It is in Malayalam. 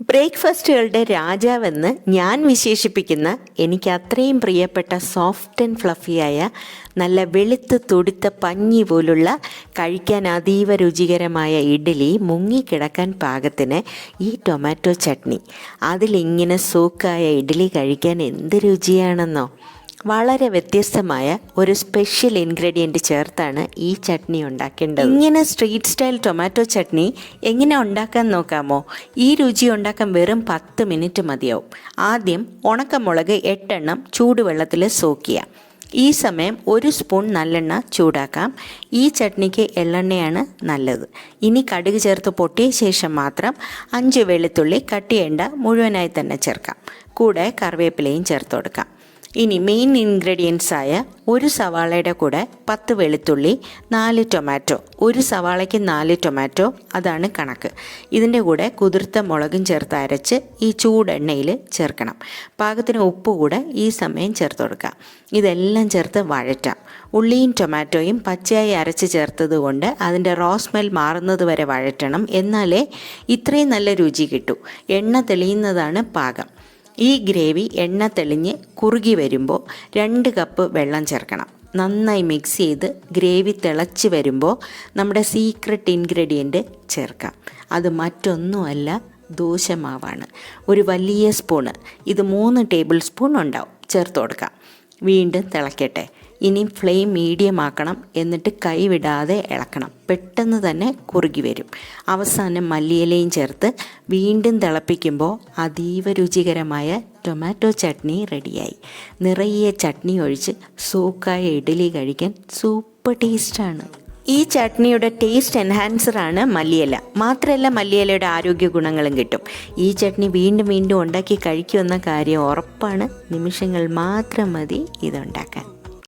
ബ്രേക്ക്ഫാസ്റ്റുകളുടെ രാജാവെന്ന് ഞാൻ വിശേഷിപ്പിക്കുന്ന എനിക്ക് അത്രയും പ്രിയപ്പെട്ട സോഫ്റ്റ് ആൻഡ് ഫ്ലഫിയായ നല്ല വെളുത്ത് തുടുത്ത പഞ്ഞി പോലുള്ള കഴിക്കാൻ അതീവ രുചികരമായ ഇഡ്ഡലി മുങ്ങിക്കിടക്കാൻ പാകത്തിന് ഈ ടൊമാറ്റോ ചട്നി. അതിലിങ്ങനെ സോക്കായ ഇഡ്ഡലി കഴിക്കാൻ എന്ത് രുചിയാണെന്നോ? വളരെ വ്യത്യസ്തമായ ഒരു സ്പെഷ്യൽ ഇൻഗ്രീഡിയന്റ് ചേർത്താണ് ഈ ചട്നി ഉണ്ടാക്കേണ്ടത്. ഇങ്ങനെ സ്ട്രീറ്റ് സ്റ്റൈൽ ടൊമാറ്റോ ചട്നി എങ്ങനെ ഉണ്ടാക്കാൻ നോക്കാമോ? ഈ രുചി ഉണ്ടാക്കാൻ വെറും പത്ത് മിനിറ്റ് മതിയാവും. ആദ്യം ഉണക്കമുളക് എട്ടെണ്ണം ചൂടുവെള്ളത്തിൽ സോക്കിയ ഈ സമയം ഒരു സ്പൂൺ നല്ലെണ്ണ ചൂടാക്കാം. ഈ ചട്നിക്ക് എള്ളെണ്ണയാണ് നല്ലത്. ഇനി കടുക് ചേർത്ത് പൊട്ടിയ ശേഷം മാത്രം അഞ്ച് വെളുത്തുള്ളി കട്ടിയേണ്ട മുഴുവനായി തന്നെ ചേർക്കാം. കൂടെ കറിവേപ്പിലയും ചേർത്ത് കൊടുക്കാം. ഇനി മെയിൻ ഇൻഗ്രീഡിയൻസ് ആയ ഒരു സവാളയുടെ കൂടെ പത്ത് വെളുത്തുള്ളി നാല് ടൊമാറ്റോ ഒരു സവാളയ്ക്ക് നാല് ടൊമാറ്റോ അതാണ് കണക്ക്. ഇതിന്റെ കൂടെ കുതിർത്ത മുളകും ചേർത്ത് അരച്ച് ഈ ചൂടെണ്ണയിൽ ചേർക്കണം. പാകത്തിന് ഉപ്പ് കൂടെ ഈ സമയം ചേർത്ത് കൊടുക്കാം ഇതെല്ലാം ചേർത്ത് വഴറ്റാം. ഉള്ളിയും ടൊമാറ്റോയും പച്ചയായി അരച്ച് ചേർത്തത് കൊണ്ട് അതിന്റെ റോ സ്മെൽ മാറുന്നത് വരെ വഴറ്റണം. എന്നാലേ ഇത്രയും നല്ല രുചി കിട്ടൂ. എണ്ണ തെളിയുന്നതാണ് പാകം. ഈ ഗ്രേവി എണ്ണ തെളിഞ്ഞ് കുറുകി വരുമ്പോൾ രണ്ട് കപ്പ് വെള്ളം ചേർക്കണം. നന്നായി മിക്സ് ചെയ്ത് ഗ്രേവി തിളച്ച് വരുമ്പോൾ നമ്മുടെ സീക്രട്ട് ഇൻഗ്രീഡിയന്റ് ചേർക്കാം. അത് മറ്റൊന്നുമല്ല ദോശമാവാണ്. ഒരു വലിയ സ്പൂണ് ഇത് മൂന്ന് ടേബിൾ സ്പൂൺ ഉണ്ടാവും. ചേർത്ത് കൊടുക്കാം. വീണ്ടും തിളക്കട്ടെ. ഇനി ഫ്ലെയിം മീഡിയം ആക്കണം. എന്നിട്ട് കൈവിടാതെ ഇളക്കണം. പെട്ടെന്ന് തന്നെ കുറുകി വരും. അവസാനം മല്ലിയിലയും ചേർത്ത് വീണ്ടും തിളപ്പിക്കുമ്പോൾ അതീവ രുചികരമായ ടൊമാറ്റോ ചട്നി റെഡിയായി. നിറയെ ചട്നി ഒഴിച്ച് സൂക്കായ ഇഡ്ഡലി കഴിക്കാൻ സൂപ്പർ ടേസ്റ്റാണ് ഈ ചട്നിയുടെ ടേസ്റ്റ് എൻഹാൻസറാണ് മല്ലിയില. മാത്രമല്ല മല്ലിയിലയുടെ ആരോഗ്യ ഗുണങ്ങളും കിട്ടും. ഈ ചട്നി വീണ്ടും വീണ്ടും ഉണ്ടാക്കി കഴിക്കുമെന്ന കാര്യം ഉറപ്പാണ്. നിമിഷങ്ങൾ മാത്രം മതി ഇതുണ്ടാക്കാൻ.